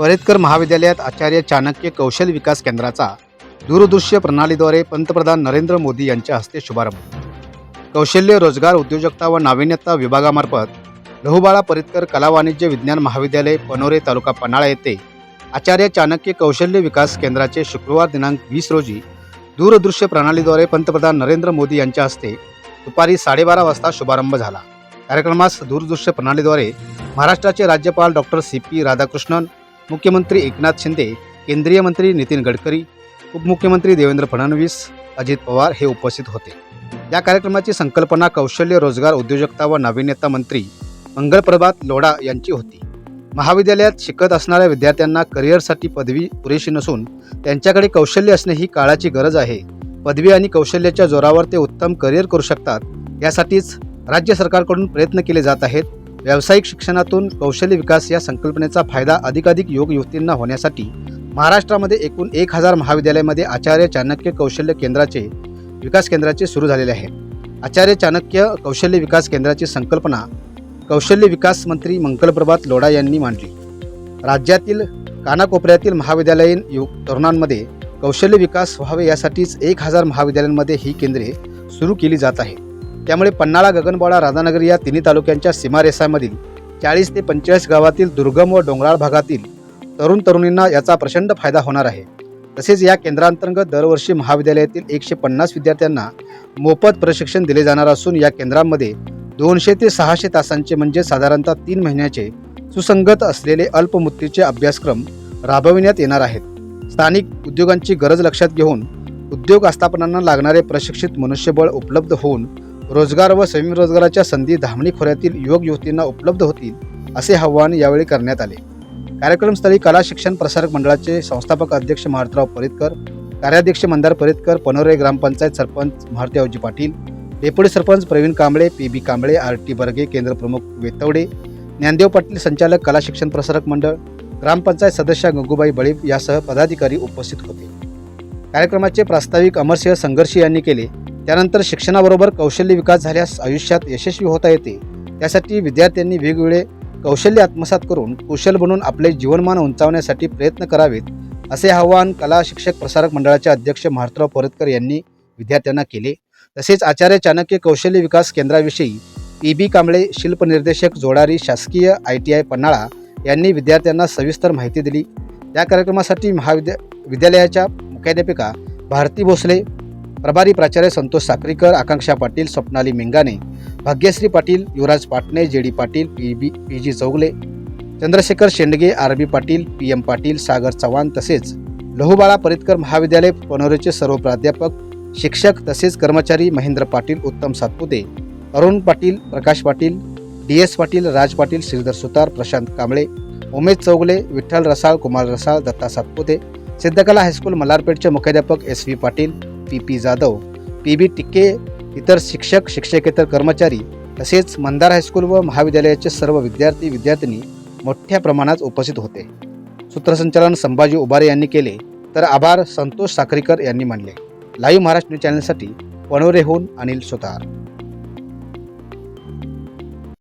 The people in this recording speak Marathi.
परेतकर महाविद्यालयात आचार्य चाणक्य कौशल विकास केंद्राचा दूरदृश्य प्रणालीद्वारे पंतप्रधान नरेंद्र मोदी यांच्या हस्ते शुभारंभ. कौशल्य रोजगार उद्योजकता व नाविन्यता विभागामार्फत लहुबाळा परेतकर कला वाणिज्य विज्ञान महाविद्यालय पनोरे तालुका पन्हाळा येथे आचार्य चाणक्य कौशल्य विकास केंद्राचे शुक्रवार दिनांक वीस रोजी दूरदृश्य प्रणालीद्वारे पंतप्रधान नरेंद्र मोदी यांच्या हस्ते दुपारी साडेबारा वाजता शुभारंभ झाला. कार्यक्रमास दूरदृश्य प्रणालीद्वारे महाराष्ट्राचे राज्यपाल डॉक्टर सी पी राधाकृष्णन मुख्यमंत्री एकनाथ शिंदे केंद्रीय मंत्री नितीन गडकरी उपमुख्यमंत्री देवेंद्र फडणवीस अजित पवार हे उपस्थित होते. या कार्यक्रमाची संकल्पना कौशल्य रोजगार उद्योजकता व नाविन्यता मंत्री मंगलप्रभात लोढा यांची होती. महाविद्यालयात शिकत असणाऱ्या विद्यार्थ्यांना करिअरसाठी पदवी पुरेशी नसून त्यांच्याकडे कौशल्य असणे ही काळाची गरज आहे. पदवी आणि कौशल्याच्या जोरावर ते उत्तम करिअर करू शकतात यासाठीच राज्य सरकारकडून प्रयत्न केले जात आहेत. व्यावसायिक शिक्षणातून कौशल्य विकास या संकल्पनेचा फायदा अधिकाधिक योग युवतींना होण्यासाठी महाराष्ट्रामध्ये एकूण एक हजार महाविद्यालयामध्ये आचार्य चाणक्य कौशल्य केंद्राचे विकास केंद्राचे सुरू झालेले आहे. आचार्य चाणक्य कौशल्य विकास केंद्राची संकल्पना कौशल्य विकास मंत्री मंगलप्रभात लोढा यांनी मांडली. राज्यातील कानाकोपऱ्यातील महाविद्यालयीन यु तरुणांमध्ये कौशल्य विकास व्हावे यासाठीच एक हजार महाविद्यालयांमध्ये ही केंद्रे सुरू केली जात आहे त्यामुळे पन्नाळा गगनबावळा राधानगर या तिन्ही तालुक्यांच्या सीमारेषामधील चाळीस ते पंचेचाळीस गावातील दुर्गम व डोंगराळ भागातील तरुण तरुणींना याचा प्रचंड फायदा होणार आहे. तसेच या केंद्रांतर्गत दरवर्षी महाविद्यालयातील एकशे पन्नास विद्यार्थ्यांना मोफत प्रशिक्षण दिले जाणार असून या केंद्रांमध्ये दोनशे ते सहाशे तासांचे म्हणजे साधारणतः तीन महिन्याचे सुसंगत असलेले अल्पमुदतीचे अभ्यासक्रम राबविण्यात येणार आहेत. स्थानिक उद्योगांची गरज लक्षात घेऊन उद्योग आस्थापनांना लागणारे प्रशिक्षित मनुष्यबळ उपलब्ध होऊन रोजगार व स्वयंरोजगाराच्या संधी धामणी खोऱ्यातील युवक युवतींना उपलब्ध होतील असे आवाहन यावेळी करण्यात आले. कार्यक्रमस्थळी कला शिक्षण प्रसारक मंडळाचे संस्थापक अध्यक्ष महारतराव परितकर कार्याध्यक्ष Mandar Paritkar Panore gram panchayat sarpanch Maruti Avji Patil deputy sarpanch Pravin Kamble P B Kamble R T Barge केंद्र प्रमुख वेतवडे ज्ञानदेव पाटील संचालक कला शिक्षण प्रसारक मंडळ ग्रामपंचायत सदस्य गंगूबाई बळीप यासह पदाधिकारी उपस्थित होते. कार्यक्रमाचे प्रास्ताविक अमरसिंह संघर्षी यांनी केले. त्यानंतर शिक्षणाबरोबर कौशल्य विकास झाल्यास आयुष्यात यशस्वी होता येते. त्यासाठी विद्यार्थ्यांनी वेगवेगळे कौशल्य आत्मसात करून कुशल बनून आपले जीवनमान उंचावण्यासाठी प्रयत्न करावेत असे आवाहन कला शिक्षक प्रसारक मंडळाचे अध्यक्ष महारतराव परतकर यांनी विद्यार्थ्यांना केले. तसेच आचार्य चाणक्य कौशल्य विकास केंद्राविषयी पी बी कांबळे शिल्प निर्देशक जोडारी शासकीय आय टी आय पन्हाळा यांनी विद्यार्थ्यांना सविस्तर माहिती दिली. या कार्यक्रमासाठी महाविद्या विद्यालयाच्या मुख्याध्यापिका भारती भोसले प्रभारी प्राचार्य संतोष साक्रीकर आकांक्षा Patil Swapnali मेंगाने Bhagyashree Patil Yuvraj Patne J D Patil P B P G Chougale Chandrashekhar Shendge R B Patil P M Patil Sagar Chavan तसेच लहुबाळा परितकर महाविद्यालय पनोरेचे सर्व प्राध्यापक शिक्षक तसेच कर्मचारी Mahendra Patil Uttam Satpute Arun Patil Prakash Patil D S Patil Raj Patil Shridhar Sutar Prashant Kamble Umesh Chougale Vitthal Rasal Kumar Rasal Datta Satpute Siddhakala high school मल्हारपेठचे मुख्याध्यापक S V Patil P P Jadhav P B Tikke इतर शिक्षक शिक्षकेतर कर्मचारी तसेच मंदार हायस्कूल व महाविद्यालयाचे सर्व विद्यार्थी विद्यार्थिनी मोठ्या प्रमाणात उपस्थित होते. सूत्रसंचालन संभाजी उबारे यांनी केले तर आभार संतोष साखरीकर यांनी मानले. लाईव्ह महाराष्ट्र न्यूज चॅनलसाठी पणोरेहून अनिल सुतार.